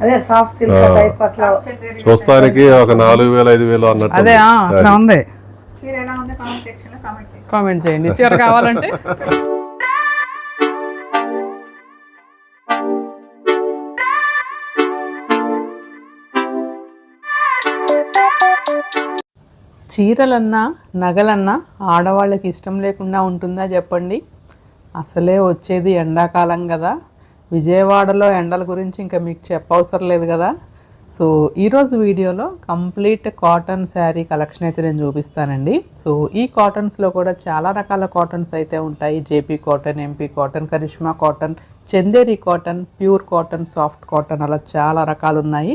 అదే soft silk type అట్లా. చూస్తానికి ఒక నాలుగు వేలు ఐదు వేలు అన్నట్టు అదే ఆ, అట్లా ఉంది. చీర ఎలా ఉంది? కామెంట్ సెక్షన్లో కామెంట్ చేయండి. కామెంట్ చేయండి. చీర కావాలంటే? చీరలన్నా నగలన్నా ఆడవాళ్ళకి ఇష్టం లేకుండా ఉంటుందా చెప్పండి? అసలే వచ్చేది ఎండాకాలం కదా. విజయవాడలో ఎండల గురించి ఇంకా మీకు చెప్పవసరం లేదు కదా? సో ఈరోజు వీడియోలో కంప్లీట్ కాటన్ శారీ కలెక్షన్ అయితే నేను చూపిస్తానండి. సో ఈ కాటన్స్లో కూడా చాలా రకాల కాటన్స్ అయితే ఉంటాయి. JP cotton MP cotton Karishma cotton Chanderi cotton pure cotton soft cotton అలా చాలా రకాలు ఉన్నాయి.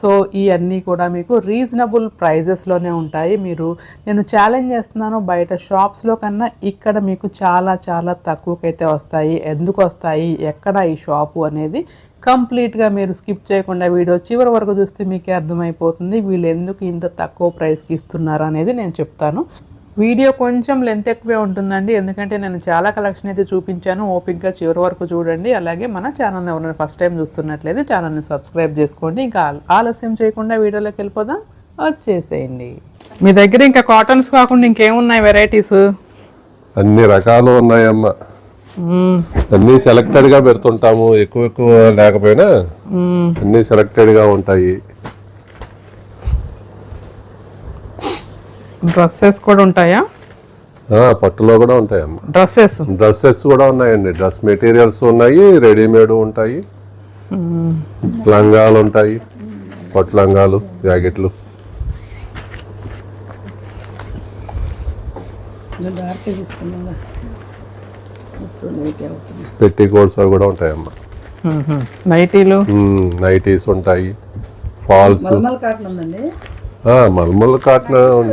సో ఇవన్నీ కూడా మీకు రీజనబుల్ ప్రైజెస్లోనే ఉంటాయి. మీరు నేను ఛాలెంజ్ చేస్తున్నాను బయట షాప్స్లో కన్నా ఇక్కడ మీకు చాలా చాలా తక్కువకైతే వస్తాయి. ఎందుకు వస్తాయి? ఎక్కడ ఈ షాపు అనేది కంప్లీట్గా మీరు స్కిప్ చేయకుండా వీడియో చివరి వరకు చూస్తే మీకే అర్థమైపోతుంది వీళ్ళు ఎందుకు ఇంత తక్కువ ప్రైస్కి ఇస్తున్నారు అనేది నేను చెప్తాను. వీడియో కొంచెం లెంత్ ఎక్కువే ఉంటుందండి. ఎందుకంటే నేను చాలా కలెక్షన్ అయితే చూపించాను. ఓపిక్గా చివరి వరకు చూడండి. అలాగే మన ఛానల్ని ఎవరైనా ఫస్ట్ టైం చూస్తున్నట్లయితే ఛానల్ని సబ్స్క్రైబ్ చేసుకోండి. ఇంకా ఆలస్యం చేయకుండా వీడియోలోకి వెళ్ళిపోదాం. వచ్చేసేయండి. మీ దగ్గర ఇంకా కాటన్స్ కాకుండా ఇంకేమున్నాయి వెరైటీస్? అన్ని రకాలు ఉన్నాయమ్మ. అన్ని సెలెక్టెడ్గా పెడుతుంటాము. ఎక్కువ ఎక్కువ లేకపోయినా అన్ని సెలెక్టెడ్గా ఉంటాయి. డ్రెస్సెస్ కూడా ఉంటాయా? ఆ, పట్టులో కూడా ఉంటాయమ్మ. డ్రెస్సెస్ డ్రెస్సెస్ కూడా ఉన్నాయండి. డ్రెస్ మెటీరియల్స్ ఉన్నాయి రెడీమేడ్ ఉంటాయి. లంగాలు ఉంటాయి. పట్టు లంగాలు జాకెట్లు డార్క్ తీసుకున్నా పెట్టి కోడ్స్ అవి కూడా ఉంటాయమ్మ. నైటీలు? నైటీస్ ఉంటాయి. ఫాల్స్. మల్మల్ కాటన్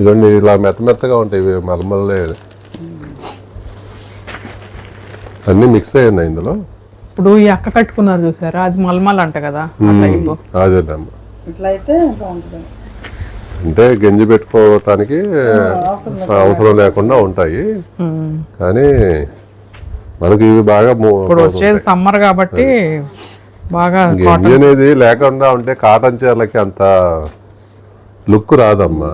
ఇదండి ఇలా మెత్త మెత్తగా ఉంటాయి ఇవి మల్మల్లే. అన్ని మిక్స్ అయ్యి ఉన్నాయి ఇందులో. ఇప్పుడు ఈ అక్క కట్టుకున్నారు చూసారా? అది మల్మల్ అంట కదా అదేనమ్మ. ఇట్లా అయితే బాగుంటుంది అంటే గంజి పెట్టుకోవటానికి అవసరం లేకుండా ఉంటాయి. కానీ మనకి ఇవి బాగా వచ్చేది సమ్మర్ కాబట్టి బాగా గంజి అనేది లేకుండా ఉంటే కాటన్ చీరలకి అంత లుక్ రాదమ్మా.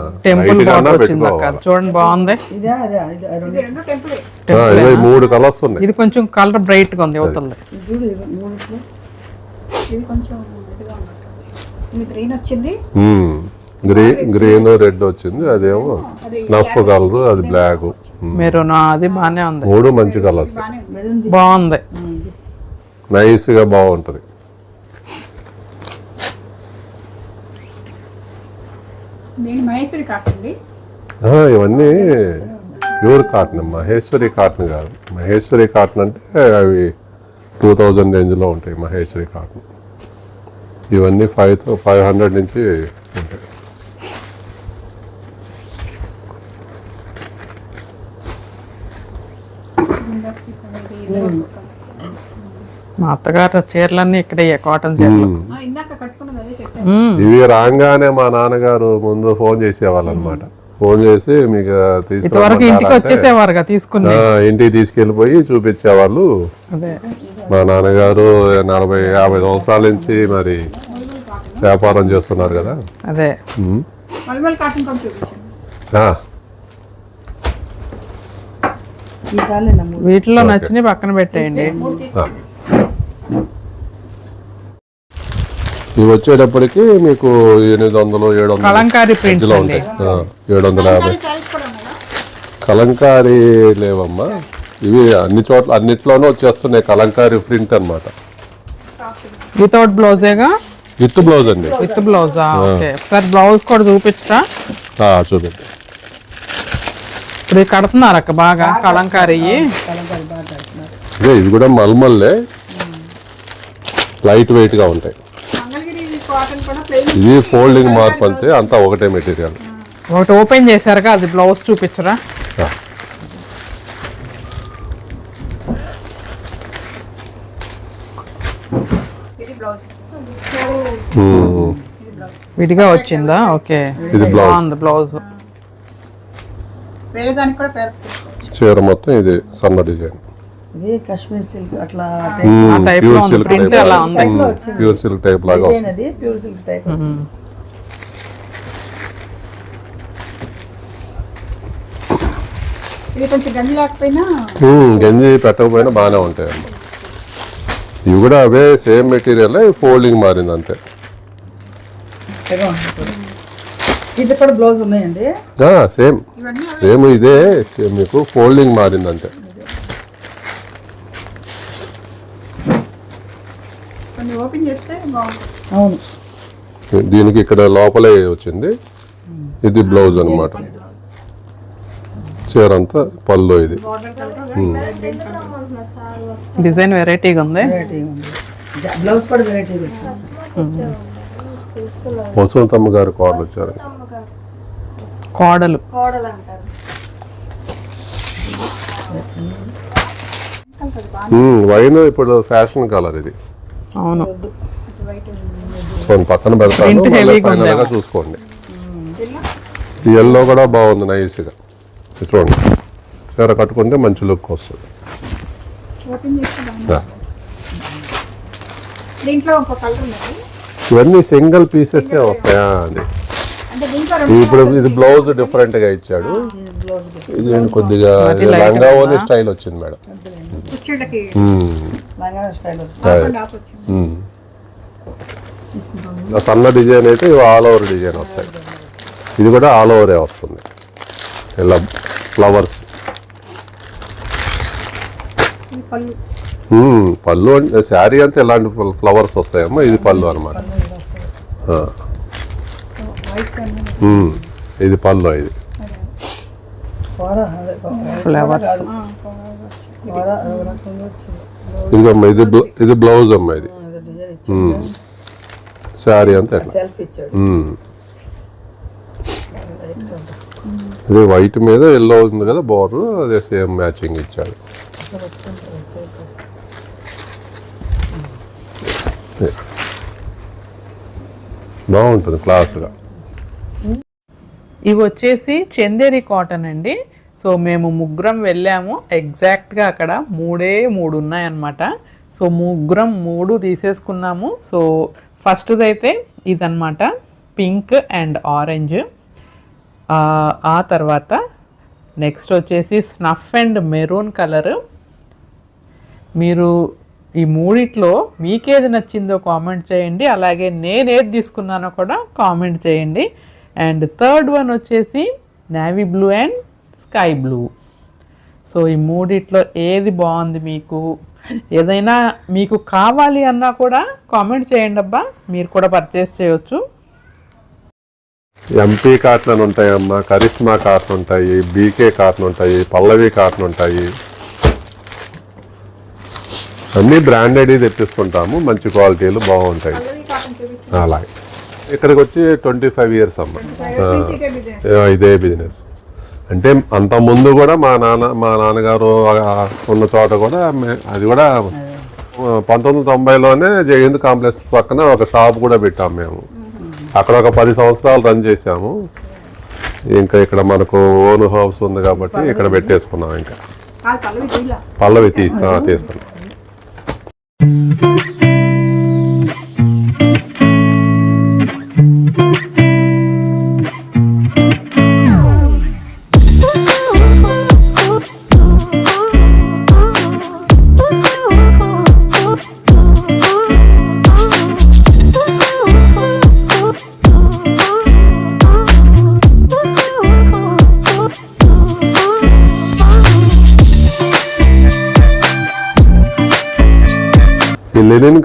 చూడండి బాగుంది. మూడు కలర్స్ ఉన్నాయి. ఇది కొంచెం కలర్ బ్రైట్గా ఉంది అవుతుంది గ్రీన్ వచ్చింది? గ్రీన్ గ్రీన్ రెడ్ వచ్చింది అదేమో స్నఫ్ కలర్ అది బ్లాక్. మెరూన్ అది బాగానే ఉంది. మూడు మంచి కలర్స్. బాగుంది. నైస్గా బాగుంటది ఇవన్నీ ప్యూర్ కాటన్ మహేశ్వరి కాటన్ కాదు. మహేశ్వరి కాటన్ అంటే అవి టూ థౌజండ్ రేంజ్లో ఉంటాయి మహేశ్వరి కాటన్. ఇవన్నీ ఫైవ్ ఫైవ్ హండ్రెడ్ నుంచి ఉంటాయి ఇందాక చూసాను ఇది ఇది. మా అత్తగారు చీరలన్నీ ఇక్కడే కాటన్ చీరలు. ఇవి రాగానే మా నాన్నగారు ముందు ఫోన్ చేసేవాళ్ళు అనమాట ఫోన్ చేసి మీకు ఇంతవరకు ఇంటికి వచ్చేసేవారుగా తీసుకుని. ఇంటికి తీసుకెళ్ళిపోయి చూపించేవాళ్ళు. అదే. మా నాన్నగారు నలభై యాభై సంవత్సరాల నుంచి మరి వ్యాపారం చేస్తున్నారు కదా. అదే ఉమ్. మల్మల్ కాటన్ కూడా చూపించాను ఆ, ఈ చాలేనా మూడు వీటిలో నచ్చినవి పక్కన పెట్టేయండి. ఇవి వచ్చేటప్పటికి మీకు ఎనిమిది వందలు ఏడు వందలు. కలంకారీ అండి. ఉంటాయి ఏడు వందల యాభై. కలంకారీ లేవమ్మా. ఇవి అన్ని చోట్ల అన్నిట్లోనూ వచ్చేస్తున్నాయి కలంకారీ ప్రింట్ అన్నమాట. వితౌట్ బ్లౌజేగా? విత్ బ్లౌజ్ అండి. విత్ బ్లౌజా? ఓకే. ఒకసారి బ్లౌజ్ కూడా చూపించరా? చూడండి ఇప్పుడు కడుతున్నారు అక్క బాగా కలంకారీ ఇదే ఇవి కూడా మల్మల్లే. లైట్ వెయిట్గా ఉంటాయి. మంగళగిరి కాటన్ కూడా ప్లెయిన్ ఇది ఫోల్డింగ్ మార్పు అంతే అంతా ఒకటే మెటీరియల్. ఒకటి ఓపెన్ చేశారుగా అది బ్లౌజ్ చూపించరా? ఇది బ్లౌజ్. విడిగా వచ్చిందా? ఓకే. ఇది బ్లౌజ్. బ్లౌజ్. వేరే దానికి కూడా పేరు చీర మొత్తం ఇది సన్న డిజైన్. ఇది కాశ్మీర్ సిల్క్ అట్లా ఆ type లో ప్యూర్ సిల్క్ టైప్ అలా ఉంది. Type లో వచ్చింది. ప్యూర్ సిల్క్ టైప్ లాగా డిజైన్ వస్తుంది. అది ప్యూర్ సిల్క్ టైప్ వచ్చింది. ఇది కొంచెం గంజి లేకపోయినా ఉమ్, గంజి పెట్టకపోయినా బాగానే ఉంటాయి అమ్మ ఇవి కూడా అవే సేమ్ మెటీరియల్ ఫోల్డింగ్ మారింది అంతే. ఇది కూడా బ్లౌజ్ ఉన్నాయండి. సేమ్. ఇవన్నీ సేమ్ ఇదే సేమ్ మీకు ఫోల్డింగ్ మారింది అంతే కొన్ని ఓపెన్ చేస్తే బాగుంటుంది. అవును. దీనికి ఇక్కడ లోపలే వచ్చింది. ఇది బ్లౌజ్ అన్నమాట. చీర అంతా పళ్ళు ఇది. డిజైన్ వెరైటీగా ఉంది. వెరైటీ ఉంది. బ్లౌజ్ కూడా వెరైటీ వచ్చింది. వసంతమ్మ గారు కోడలు వచ్చారు. కోడలు. కోడలు అంటారు ఉమ్, వైన్ ఇప్పుడు ఫ్యాషన్ కలర్ ఇది. అవును. పక్కన పెడతాను ఉందేమో. చూసుకోండి. ఎల్లో కూడా బాగుంది నైస్గా. చూడండి. చీర కట్టుకుంటే మంచి లుక్ వస్తుంది. ఇవన్నీ సింగిల్ పీసెస్ వస్తాయా అండి? ఇప్పుడు ఇది బ్లౌజ్ డిఫరెంట్గా ఇచ్చాడు. ఇది కొద్దిగా లంగా ఓని స్టైల్ వచ్చింది మేడం. సన్న డిజైన్ అయితే ఇవి ఆల్ ఓవర్ డిజైన్ వస్తాయి. ఇది కూడా ఆల్ ఓవరే వస్తుంది. ఇలా ఫ్లవర్స్ పళ్ళు. అంటే శారీ అంతా ఇలాంటి ఫ్లవర్స్ వస్తాయమ్మా? ఇది పళ్ళు అనమాట ఇది పళ్ళు ఇది. ఫ్లవర్స్ కూర అదో రకంగా వచ్చింది ఇదిగమ్మా ఇది బ్ల- ఇది బ్లౌజ్ అమ్మా ఇది. శారీ అంతా. ఇది వైట్ మీద ఎల్లో ఉంది కదా బోర్డర్ అదే సేమ్ మ్యాచింగ్ ఇచ్చాడు. వస్తుంది. బాగుంటుంది క్లాస్గా ఇవి వచ్చేసి చందేరి కాటన్ అండి. సో మేము ముగ్గురం వెళ్ళాము. ఎగ్జాక్ట్గా అక్కడ మూడే మూడు ఉన్నాయన్నమాట. సో ముగ్గురం మూడు తీసేసుకున్నాము. సో ఫస్ట్ది అయితే ఇదన్నమాట. Pink and orange. ఆ తర్వాత నెక్స్ట్ వచ్చేసి స్నఫ్ అండ్ మెరూన్ కలర్. మీరు ఈ మూడిట్లో మీకేది నచ్చిందో కామెంట్ చేయండి. అలాగే నేను ఏది తీసుకున్నానో కూడా కామెంట్ చేయండి. అండ్ థర్డ్ వన్ వచ్చేసి navy blue and sky blue. So ఈ మూడిట్లో ఏది బాగుంది మీకు? ఏదైనా మీకు కావాలి అన్నా కూడా కామెంట్ చేయండి అబ్బా. మీరు కూడా పర్చేస్ చేయొచ్చు. ఎంపీ కాటన్ అని ఉంటాయమ్మా కరిష్మా కాటన్ ఉంటాయి బీకే కాటన్ ఉంటాయి పల్లవి కాటన్ ఉంటాయి. అన్నీ బ్రాండెడ్ తెప్పిస్తుంటాము. మంచి క్వాలిటీలు బాగుంటాయి. అలాగే. ఇక్కడికి వచ్చి ట్వంటీ ఫైవ్ ఇయర్స్ అమ్మా ఇదే బిజినెస్. అంటే అంత ముందు కూడా మా నాన్న మా నాన్నగారు ఉన్న చోట కూడా అది కూడా పంతొమ్మిది తొంభైలోనే జయంత్ కాంప్లెక్స్ పక్కన ఒక షాప్ కూడా పెట్టాము మేము. అక్కడ ఒక పది సంవత్సరాలు రన్ చేసాము ఇంకా ఇక్కడ మనకు ఓన్ హౌస్ ఉంది కాబట్టి ఇక్కడ పెట్టేసుకున్నాం ఇంకా. పల్లవి తీస్తా తీస్తాను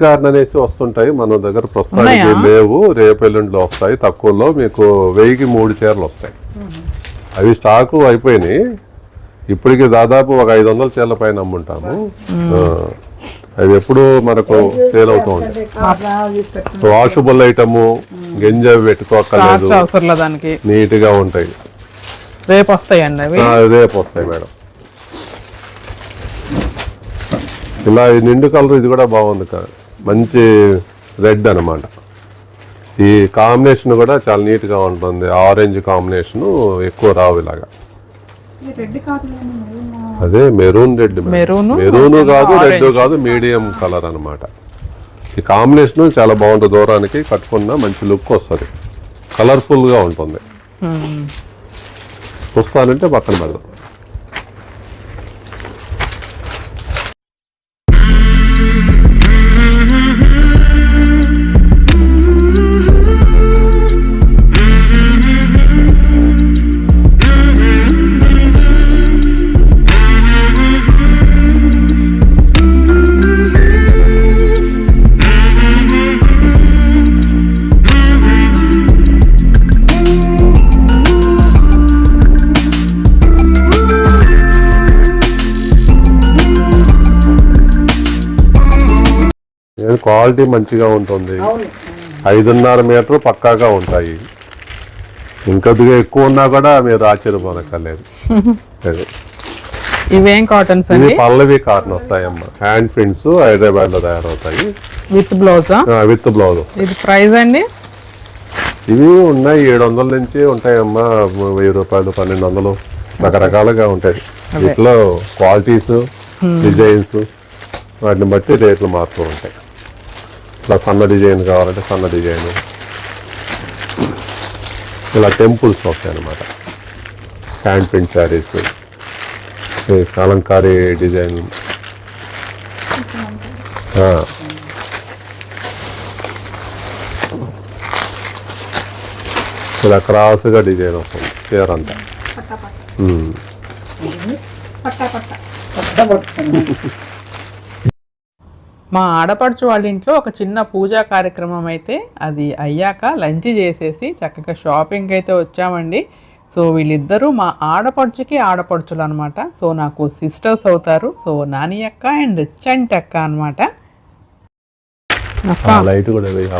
కార్న్ అనేసి వస్తుంటాయి. మన దగ్గర ప్రస్తుతానికి? లేవు. రేపు ఎల్లుండిలో వస్తాయి. తక్కువలో మీకు వెయ్యికి మూడు చీరలు వస్తాయి. అవి స్టాకు అయిపోయినాయి. ఇప్పటికి దాదాపు ఒక ఐదు వందల చీరల పైన అమ్ముంటాము. అవి ఎప్పుడు మనకు సేల్ అవుతూ ఉంటాయి. వాషబుల్ ఐటమ్ గింజ పెట్టుకోక్కర్లేదు. నీట్గా ఉంటాయి. రేపు వస్తాయండి రేపు వస్తాయి మేడం. ఇలా నిండు కలర్ ఇది కూడా బాగుంది కా- మంచి రెడ్ అన్నమాట. ఈ కాంబినేషన్ కూడా చాలా నీట్గా ఉంటుంది. ఆరెంజ్ కాంబినేషన్ ఎక్కువ రావు ఇలాగా. ఇది రెడ్ కాదు కానీ మెరూన్? అదే మెరూన్ రెడ్ మెరూను, మెరూన్ కాదు రెడ్. కాదు మీడియం కలర్ అన్నమాట. ఈ కాంబినేషన్ చాలా బాగుంటుంది. దూరానికి కట్టుకున్న మంచి లుక్ వస్తుంది. కలర్ఫుల్గా ఉంటుంది. మ్మ్. చూస్తానంటే పక్కన పెడదాం. క్వాలిటీ మంచిగా ఉంటుంది. ఐదున్నర మీటర్ పక్కాగా ఉంటాయి. ఇంకొద్దిగా ఎక్కువ ఉన్నా కూడా మీరు ఆశ్చర్యపోనక్కర్లేదు అది. ఇవేం కాటన్స్ ఇవి పల్లవి కాటన్ వస్తాయమ్మా. హ్యాండ్ ప్రింట్స్ హైదరాబాద్లో తయారవుతాయి. విత్ బ్లౌజా? With blouse. ఇది ప్రైస్ అండి? ఇవి ఉన్నాయి ఏడు వందల నుంచి ఉంటాయమ్మా వెయ్యి రూపాయలు పన్నెండు వందలు రకరకాలుగా ఉంటాయి. వీటిలో క్వాలిటీస్ డిజైన్స్ వాటిని బట్టి రేట్లు మారుతూ ఉంటాయి. ఇట్లా సన్న డిజైన్ కావాలంటే సన్న డిజైన్. ఇలా టెంపుల్స్ వస్తాయి అన్నమాట. Hand print saris Kalamkari design. ఇలా క్రాస్గా డిజైన్ వస్తుంది చీర అంతా పట్టా పట్ట ఉమ్. పట్టా పట్ట కొత్త పట్టుకున్నాను మా ఆడపడుచు వాళ్ళ ఇంట్లో ఒక చిన్న పూజా కార్యక్రమం అయితే అది అయ్యాక లంచ్ చేసేసి చక్కగా షాపింగ్ అయితే వచ్చామండి. సో వీళ్ళిద్దరూ మా ఆడపడుచుకి ఆడపడుచులు అనమాట సో నాకు సిస్టర్స్ అవుతారు. సో నాని అక్క అండ్ చంటి అక్క అనమాట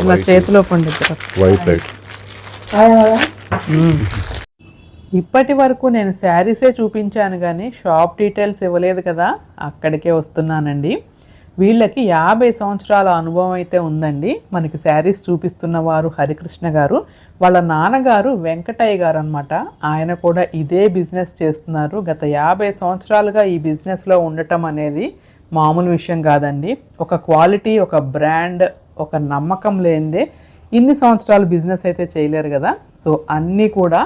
ఇలా చేతిలో లైట్ ఇప్పటి వరకు నేను శారీసే చూపించాను కానీ షాప్ డీటెయిల్స్ ఇవ్వలేదు కదా అక్కడికే వస్తున్నానండి. వీళ్ళకి యాభై సంవత్సరాల అనుభవం అయితే ఉందండి. మనకి శారీస్ చూపిస్తున్న వారు హరికృష్ణ గారు. వాళ్ళ నాన్నగారు వెంకటయ్య గారు అనమాట ఆయన కూడా ఇదే బిజినెస్ చేస్తున్నారు. గత యాభై సంవత్సరాలుగా ఈ బిజినెస్లో ఉండటం అనేది మామూలు విషయం కాదండి. ఒక క్వాలిటీ ఒక బ్రాండ్ ఒక నమ్మకం లేనిదే ఇన్ని సంవత్సరాలు బిజినెస్ అయితే చేయలేరు కదా. సో అన్నీ కూడా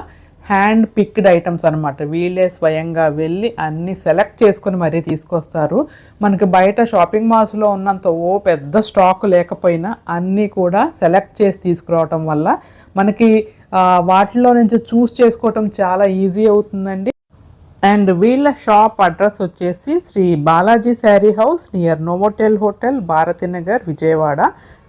హ్యాండ్ పిక్డ్ ఐటమ్స్ అనమాట వీళ్ళే స్వయంగా వెళ్ళి అన్నీ సెలెక్ట్ చేసుకొని మరీ తీసుకొస్తారు. మనకి బయట షాపింగ్ మాల్స్లో ఉన్నంత ఓ పెద్ద స్టాక్ లేకపోయినా అన్నీ కూడా సెలెక్ట్ చేసి తీసుకురావటం వల్ల మనకి వాటిలో నుంచి చూస్ చేసుకోవటం చాలా ఈజీ అవుతుందండి. అండ్ వీళ్ళ షాప్ అడ్రస్ వచ్చేసి Shri Balaji sari house near Novotel hotel Bharatinagar Vijayawada.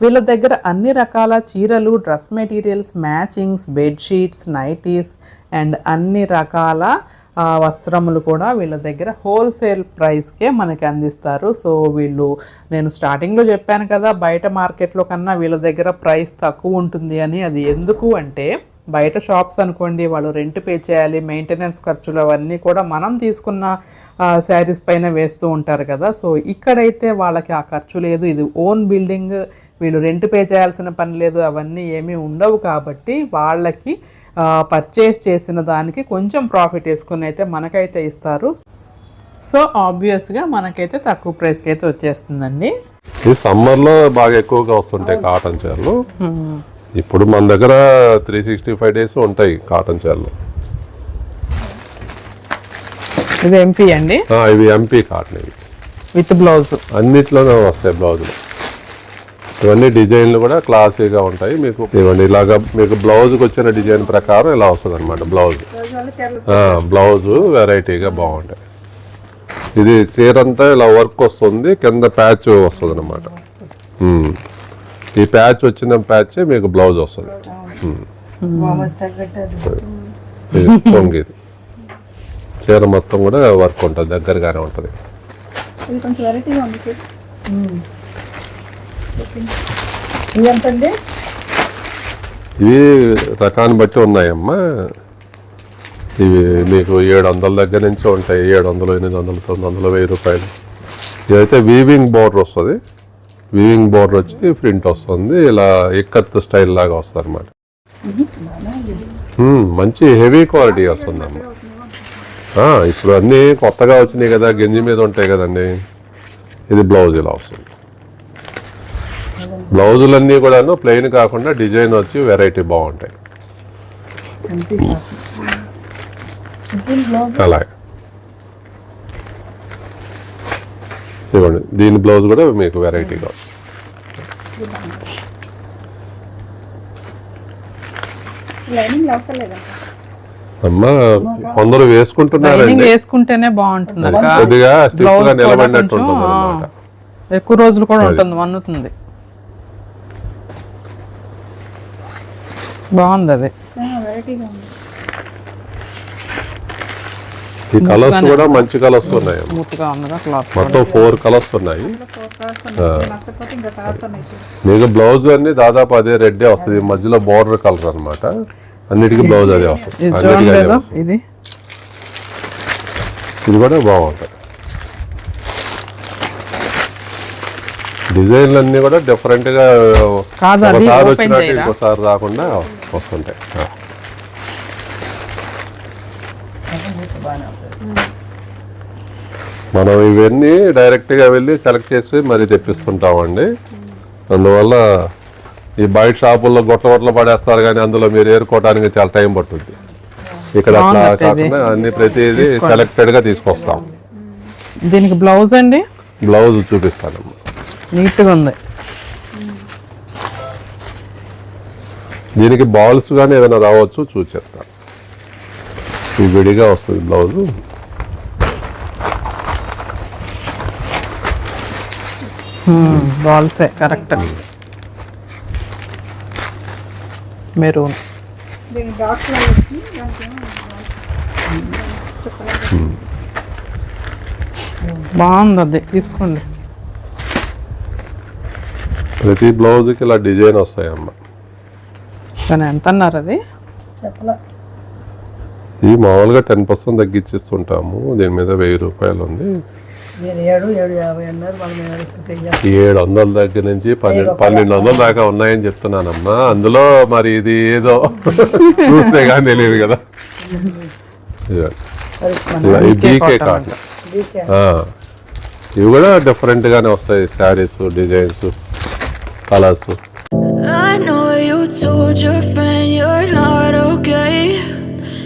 వీళ్ళ దగ్గర అన్ని రకాల చీరలు dress materials matchings bedsheets nighties and అన్ని రకాల వస్త్రములు కూడా వీళ్ళ దగ్గర హోల్సేల్ ప్రైస్కే మనకి అందిస్తారు. సో వీళ్ళు నేను స్టార్టింగ్లో చెప్పాను కదా బయట మార్కెట్లో కన్నా వీళ్ళ దగ్గర ప్రైస్ తక్కువ ఉంటుంది అని. అది ఎందుకు అంటే బయట షాప్స్ అనుకోండి వాళ్ళు రెంట్ పే చేయాలి మెయింటెనెన్స్ ఖర్చులు అవన్నీ కూడా మనం తీసుకున్న శారీస్ పైన వేస్తూ ఉంటారు కదా. సో ఇక్కడైతే వాళ్ళకి ఆ ఖర్చు లేదు. ఇది ఓన్ బిల్డింగ్ వీళ్ళు రెంట్ పే చేయాల్సిన పని లేదు అవన్నీ ఏమీ ఉండవు కాబట్టి వాళ్ళకి పర్చేస్ చేసిన దానికి కొంచెం ప్రాఫిట్ వేసుకుని అయితే మనకైతే ఇస్తారు. సో ఆబ్వియస్గా మనకైతే తక్కువ ప్రైస్కి అయితే వచ్చేస్తుందండి. ఈ సమ్మర్లో బాగా ఎక్కువగా వస్తుంటాయి కాటన్ చీరలు. ఇప్పుడు మన దగ్గర త్రీ సిక్స్టీ ఫైవ్ డేస్ ఉంటాయి కాటన్ చీరలు ఇది ఎంపీ అండి? ఆ, ఇవి ఎంపీ కాటన్ ఇవి. With blouse. అన్నిట్లోనే వస్తాయి బ్లౌజులు. ఇవన్నీ డిజైన్లు కూడా క్లాసీగా ఉంటాయి. మీకు ఇవన్నీ ఇలాగా మీకు బ్లౌజ్కి వచ్చిన డిజైన్ ప్రకారం ఇలా వస్తుంది అనమాట బ్లౌజ్ బ్లౌజ్ వెరైటీగా బాగుంటాయి. ఇది చీర అంతా ఇలా వర్క్ వస్తుంది కింద ప్యాచ్ వస్తుంది అనమాట ఈ ప్యాచ్ వచ్చిన ప్యాచ్ మీకు బ్లౌజ్ వస్తుంది. పొంగిది. చీర మొత్తం కూడా వర్క్ ఉంటుంది దగ్గరగానే ఉంటుంది. ఇది కొంచెం వెరైటీగా ఉంది చూడు. ఇది ఎంతండి ఇవి రకాన్ని బట్టి ఉన్నాయమ్మా. ఇవి మీకు ఏడు వందల దగ్గర నుంచి ఉంటాయి. ఏడు వందలు ఎనిమిది వందలు తొమ్మిది వందలు వెయ్యి రూపాయలు. ఇదైతే వీవింగ్ బోర్డర్ వస్తుంది. వీవింగ్ బోర్డర్ వచ్చి ప్రింట్ వస్తుంది. ఇలా ఇక్కత్ స్టైల్ లాగా వస్తుంది అనమాట మంచి హెవీ క్వాలిటీ వస్తుంది అమ్మా ఆ, ఇప్పుడు అన్నీ కొత్తగా వచ్చినాయి కదా గంజి మీద ఉంటాయి కదండి. ఇది బ్లౌజ్ ఇలా వస్తుంది. బ్లౌజులన్నీ కూడాను ప్లెయిన్ కాకుండా డిజైన్ వచ్చి వెరైటీ బాగుంటాయి. అలాగే. ఇవ్వండి. దీని బ్లౌజ్ కూడా మీకు వెరైటీగా అమ్మ కొందరు లైనింగ్ వేసుకుంటున్నారండి వేసుకుంటేనే బాగుంటుంది. కొద్దిగా స్టిఫ్గా నిలబడినట్టు ఉంటుంది ఎక్కువ రోజులు కూడా. ఉంటుంది మన్నుతుంది. బాగుంది అది. వెరైటీగా ఉంది. ఈ కలర్స్ కూడా మంచి కలర్స్ ఉన్నాయి మొత్తం ఫోర్ కలర్స్ ఉన్నాయి. మీకు బ్లౌజ్ అన్ని దాదాపు అదే రెడ్డే వస్తుంది. మధ్యలో బార్డర్ కలర్ అన్నమాట. అన్నిటికీ బ్లౌజ్ అదే వస్తుంది. ఇది కూడా బాగుంటుంది. డిజైన్లు అన్ని కూడా డిఫరెంట్గా కాదు, అది ఒకసారి వచ్చినట్టు? ఇంకోసారి రాకుండా వస్తుంటాయి ఆ. బాగానే ఉంటుంది మనం ఇవన్నీ డైరెక్ట్గా వెళ్ళి సెలెక్ట్ చేసి మరీ తెప్పిస్తుంటామండి. అందువల్ల ఈ బయట షాపుల్లో గొట్ట గొట్టలు పడేస్తారు కానీ అందులో మీరు ఏరుకోవడానికి చాలా టైం పట్టుద్ది. ఇక్కడ అట్లా. కాకుండా అన్ని ప్రతిదీ సెలెక్టెడ్గా తీసుకొస్తాం. దీనికి బ్లౌజ్ అండి? బ్లౌజ్ చూపిస్తానమ్మా నీట్గా ఉంది. దీనికి బాల్స్ కానీ ఏదైనా రావచ్చు చూసేస్తా ఈ విడిగా వస్తుంది బ్లౌజ్. బాల్సే కరెక్ట్ మెరూన్ బాగుంది అది తీసుకోండి. ప్రతి బ్లౌజ్కి ఇలా డిజైన్ వస్తాయమ్మ. కానీ ఎంత అన్నారు అది ఇది మామూలుగా టెన్ పర్సెంట్ తగ్గించిస్తుంటాము దీని మీద వెయ్యి రూపాయలు ఉంది ఏడు వందల దగ్గర నుంచి పన్నెండు పన్నెండు వందల దాకా ఉన్నాయని చెప్తున్నానమ్మా. అందులో మరి ఇది ఏదో చూస్తే కానీ తెలియదు కదా. బీకే. కాటన్ ఇవి కూడా డిఫరెంట్ గానే వస్తాయి. Saris designs colours I know you told your friend you're not okay.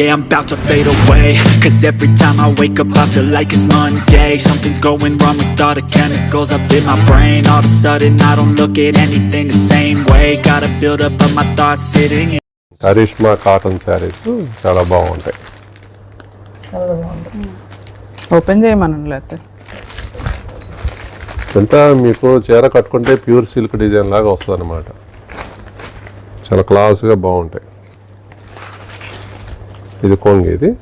Yeah, I'm about to fade away Cause every time I wake up I feel like it's Monday Something's going wrong with all the chemicals up in my brain All of a sudden I don't look at anything the same way Gotta build up of my thoughts sitting in Karishma cotton saris చాలా బాగుంటాయి open చేయమనండి లేకపోతే ఎంత మీకు చీర కట్టుకుంటే pure silk design లాగా వస్తుంది అనమాట చాలా క్లాస్గా బాగుంటాయి ఇది కొంగి ఇది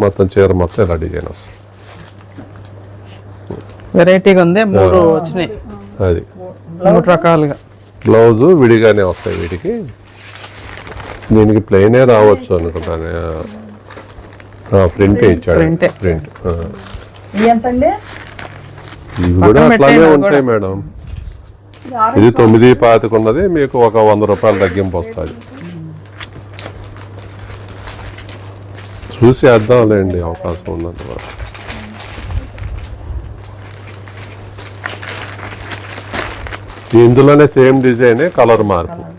మొత్తం చీర మొత్తం ఇలా డిజైన్ వస్తుంది వెరైటీగా ఉంది. మూడు వచ్చినాయి. అది. మూడు రకాలుగా. బ్లౌజ్ విడిగానే వస్తాయి వీటికి. దీనికి ప్లెయినే రావచ్చు అనుకుంటాను. ప్రింట్ ఇచ్చాడు. ప్రింట్. ఇవి కూడా పెట్టేయండి ఉంటాయి. మేడం. ఇది తొమ్మిది పాతికున్నది. మీకు ఒక వంద రూపాయలు తగ్గింపు వస్తుంది. చూసి వేద్దాంలేండి అవకాశం ఉన్నంత వరకు. ఇందులోనే సేమ్ డిజైన్ కలర్ మార్పు.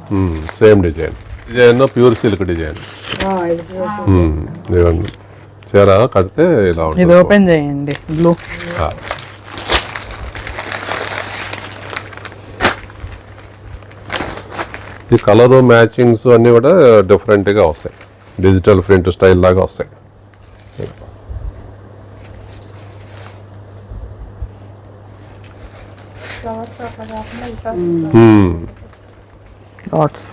Same design. Design pure silk design. ఆ, ఇది చూసి. ఇవ్వండి చీర కడితే ఇలా ఉంటుంది. ఓపెన్ చేయండి బ్లూ. ఆ. ఈ కలర్ మ్యాచింగ్స్ అన్నీ కూడా డిఫరెంట్గా వస్తాయి. డిజిటల్ ప్రింట్ స్టైల్ లాగా వస్తాయి. డాట్స్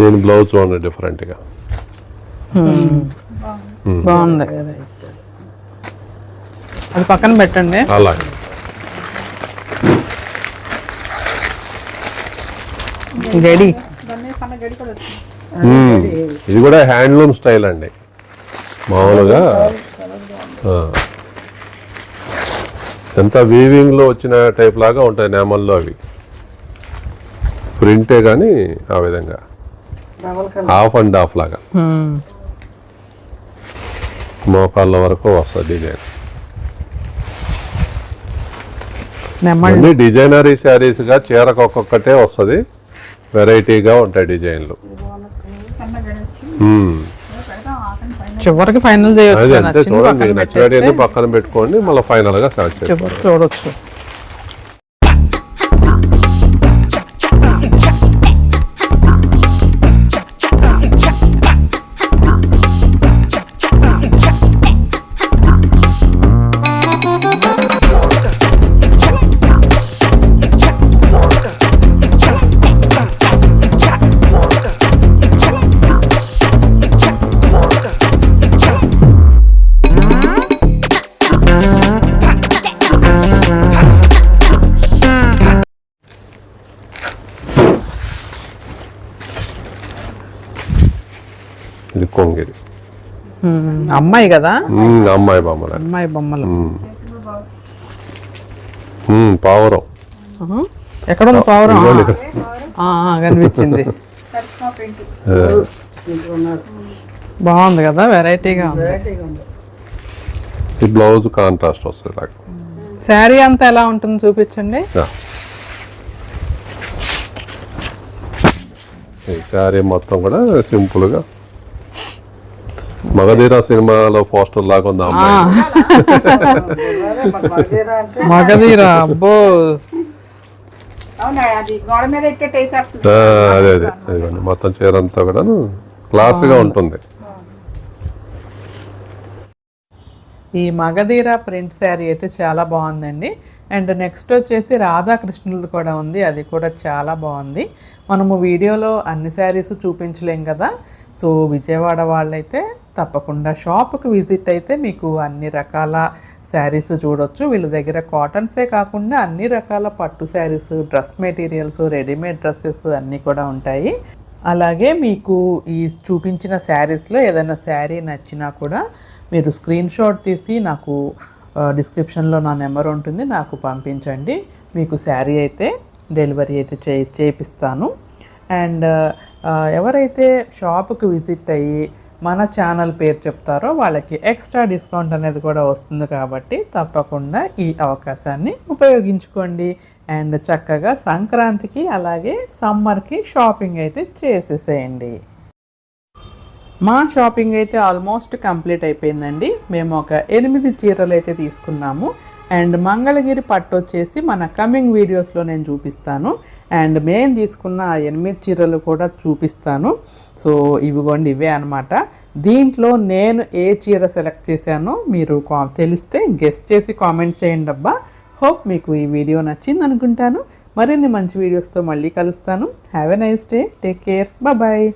నేను బ్లౌజ్ చూడండి డిఫరెంట్గా hmm. hmm. బాగుంది. అది పక్కన పెట్టండి. అలాగే. గడి. ఇది కూడా హ్యాండ్లూమ్ స్టైల్ అండి. మామూలుగా. ఎంత వీవింగ్లో వచ్చిన టైప్ లాగా ఉంటాయి నేమల్లో అవి. ప్రింటే కానీ ఆ విధంగా. హాఫ్ అండ్ హాఫ్ లాగా. మోకాళ్ళ వరకు వస్తుంది డిజైన్. అన్ని డిజైనరీ శారీస్గా చీరకు ఒక్కొక్కటే వస్తుంది. వెరైటీగా ఉంటాయి డిజైన్లు. చివరికి ఫైనల్ చేయొచ్చు చూడండి పెట్టేస్తే పక్కన పెట్టుకోండి మళ్ళీ ఫైనల్గా సెలెక్ట్ చేసుకోండి. చివరికి చూడొచ్చు. ఇది హ్మ్. అమ్మాయి కదా? మ్మ్, అమ్మాయి బొమ్మలు. అమ్మాయి బొమ్మలు. మ్మ్, పావురం. ఎక్కడ ఉంది పావురం? కనిపించింది. బాగుంది కదా వెరైటీగా ఉంది. ఈ బ్లౌజ్ కాంట్రాస్ట్ వస్తుంది నాకు. శారీ అంతా ఎలా ఉంటుంది చూపించండి. ఈ శారీ మొత్తం కూడా సింపుల్గా మగధీర సినిమాలో పోస్టర్ లాగా ఉంది మగధీర అబ్బో. అది అదే అదే. అదిగోండి మొత్తం చీర అంతా కూడా క్లాస్గా ఉంటుంది. ఈ మగధీర ప్రింట్ శారీ అయితే చాలా బాగుందండి. అండ్ నెక్స్ట్ వచ్చేసి రాధాకృష్ణులది కూడా ఉంది. అది కూడా చాలా బాగుంది. మనము వీడియోలో అన్ని శారీస్ చూపించలేం కదా. సో విజయవాడ వాళ్ళైతే తప్పకుండా షాప్కి విజిట్ అయితే మీకు అన్ని రకాల శారీస్ చూడొచ్చు. వీళ్ళ దగ్గర కాటన్సే కాకుండా అన్ని రకాల పట్టు saris dress materials readymade dresses అన్నీ కూడా ఉంటాయి. అలాగే మీకు ఈ చూపించిన శారీస్లో ఏదైనా శారీ నచ్చినా కూడా మీరు స్క్రీన్ షాట్ తీసి నాకు డిస్క్రిప్షన్లో నా నెంబర్ ఉంటుంది నాకు పంపించండి. మీకు శారీ అయితే డెలివరీ అయితే చే చేపిస్తాను. అండ్ ఎవరైతే షాప్కి విజిట్ అయ్యి మన ఛానల్ పేరు చెప్తారో వాళ్ళకి ఎక్స్ట్రా డిస్కౌంట్ అనేది కూడా వస్తుంది కాబట్టి తప్పకుండా ఈ అవకాశాన్ని ఉపయోగించుకోండి. అండ్ చక్కగా సంక్రాంతికి అలాగే సమ్మర్కి షాపింగ్ అయితే చేసేసేయండి. మా షాపింగ్ అయితే ఆల్మోస్ట్ కంప్లీట్ అయిపోయిందండి. మేము ఒక ఎనిమిది చీరలు అయితే తీసుకున్నాము. అండ్ మంగళగిరి పట్టు వచ్చేసి మన కమింగ్ వీడియోస్లో నేను చూపిస్తాను. అండ్ మేము తీసుకున్న ఆ ఎనిమిది చీరలు కూడా చూపిస్తాను. సో ఇవిగోండి ఇవే అనమాట దీంట్లో నేను ఏ చీర సెలెక్ట్ చేశానో మీరు కా- తెలిస్తే గెస్ట్ చేసి కామెంట్ చేయండి అబ్బా. హోప్ మీకు ఈ వీడియో నచ్చింది అనుకుంటాను. మరిన్ని మంచి వీడియోస్తో మళ్ళీ కలుస్తాను. Have a nice day take care bye